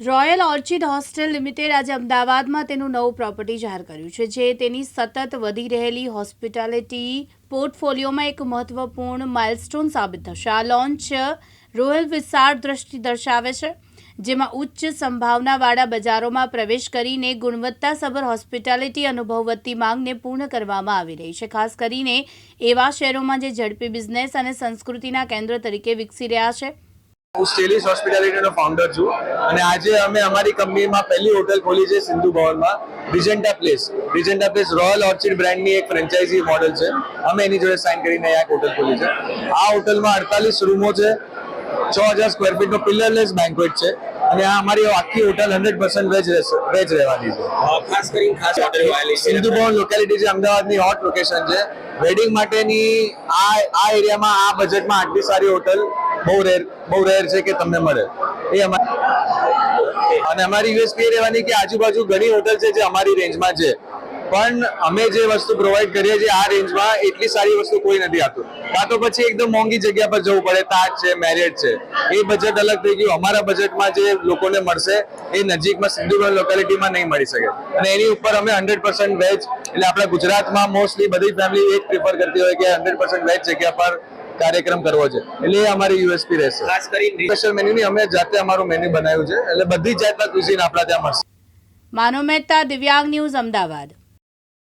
Royal orchid hostel limited આજે અમદાવાદમાં તેનું નવું પ્રોપર્ટી જાહેર કર્યું છે, જે તેની સતત વધી રહેલી હોસ્પિટાલિટી પોર્ટફોલિયોમાં એક મહત્વપૂર્ણ માઇલસ્ટોન સાબિત થશે. આ લોન્ચ રોયલ વિશાળ દ્રષ્ટિ દર્શાવે છે, જેમાં ઉચ્ચ સંભાવનાવાળા બજારોમાં પ્રવેશ કરીને ગુણવત્તાસભર હોસ્પિટાલિટી અનુભવવતી માંગને પૂર્ણ કરવામાં આવી રહી છે. ખાસ કરીને એવા શહેરોમાં જે ઝડપી બિઝનેસ અને સંસ્કૃતિના કેન્દ્ર તરીકે વિકસી રહ્યા છે હું સ્ટેલિસ હોસ્પિટાલિટીનો ફાઉન્ડર છું અને આજે અમે અમારી કંપનીમાં પહેલી હોટલ ખોલી છે સિંધુ ભવનમાં Regenta place Regenta place Royal Orchid બ્રાન્ડની એક ફ્રેન્ચાઇઝી મોડલ છે. અમે એની જોડે સાઇન કરીને એક હોટલ ખોલી છે. આ હોટલમાં અડતાલીસ રૂમો છે છ હજાર સ્ક્વેર ફીટનો પિલરલેસ બેન્કવેટ છે અને આ અમારી આખી hotel hundred percent veg veg રહેવાની છે. ખાસ કરીને ખાસ સિંધુ ભવન લોકેલિટી છે અમદાવાદની હોટ લોકેશન છે. વેડિંગ માટેની આ આ એરિયામાં આ બજેટમાં આટલી સારી હોટલ બહુ રેર બહુ રેર છે કે તમને મળે. એ અમારી અને અમારી યુએસપી રહેવાની કે આજુબાજુ ઘણી હોટલ છે જે અમારી રેન્જમાં છે. પણ અમે જે વસ્તુ પ્રોવાઈડ કરીએ છીએ આ રેન્જમાં એટલી સારી વસ્તુ કોઈ નથી આપતું. કાં તો પછી એકદમ મોંઘી જગ્યા પર જવું પડે, તાજ છે મેરિયટ છે. એ બજેટ અલગ થઈ ગયું. અમારા બજેટમાં જે લોકોને મળશે, એ નજીકમાં સિંધુગઢ લોકેલિટીમાં નહીં મળી શકે. અને એની ઉપર અમે હંડ્રેડ પર્સન્ટ વેજ એટલે આપણા ગુજરાતમાં મોસ્ટલી બધી ફેમિલી એ જ પ્રિફર કરતી હોય કે હંડ્રેડ પર્સન્ટ વેજ જગ્યા પર કાર્યક્રમ કરવો છે. એટલે એ અમારી યુએસપી રહેશે. ખાસ કરીને સ્પેશિયલ મેન્યુની અમે જાતે અમારું મેન્યુ બનાવ્યું છે. એટલે બધી જ જાતના ક્યુઝિન આપણા ત્યાં મળશે. માનો મહેતા દિવ્યાંગ ન્યૂઝ અમદાવાદ.